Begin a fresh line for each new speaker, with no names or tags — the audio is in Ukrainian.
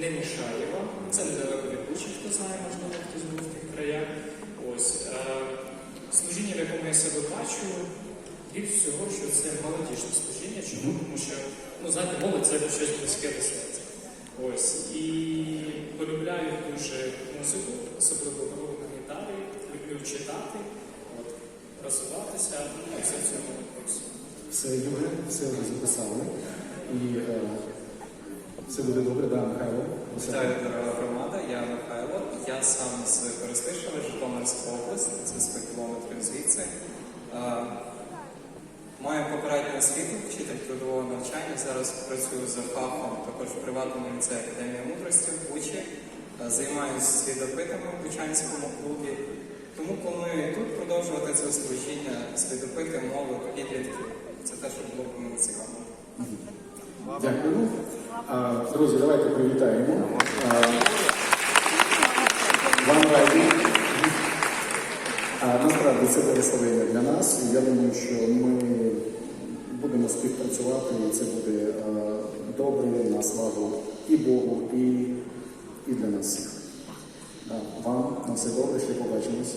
не мішає вам. Це недалеко від Бучі, хто знає, можливо, хтось був в тих краях. Ось е, служіння, в якому я себе бачу, від всього, що це молодіжне служіння. Чому? Тому що ну, знаєте, молодь це щось близьке до серця. Ось і полюбляю дуже музику, особливо гру на гітарі, люблю читати, от, розвиватися, ну це в цьому курсі.
Все, Юре, все вже записали. І е, все буде добре, да, Михайло?
Вітаю, дорога громада, я Михайло. Я сам з Коростишева, Житомирська область, це 100 кілометрів звідси. Маю попередню освіту, вчитель трудового навчання. Зараз працюю за фахом також в приватному ліцеї Академія мудрості в Бучі. Займаюся слідопитами в Бучанському клубі. Тому планую і тут продовжувати це служіння, слідопити молодь, підлітків. Це те, що було б мені цікаво.
Дякую. Друзі, давайте привітаємо. Вам раді. Насправді це благословення для нас. І я думаю, що ми будемо співпрацювати, і це буде добре на славу і Богу, і, і для нас всіх. Вам на все добре, ще побачимось.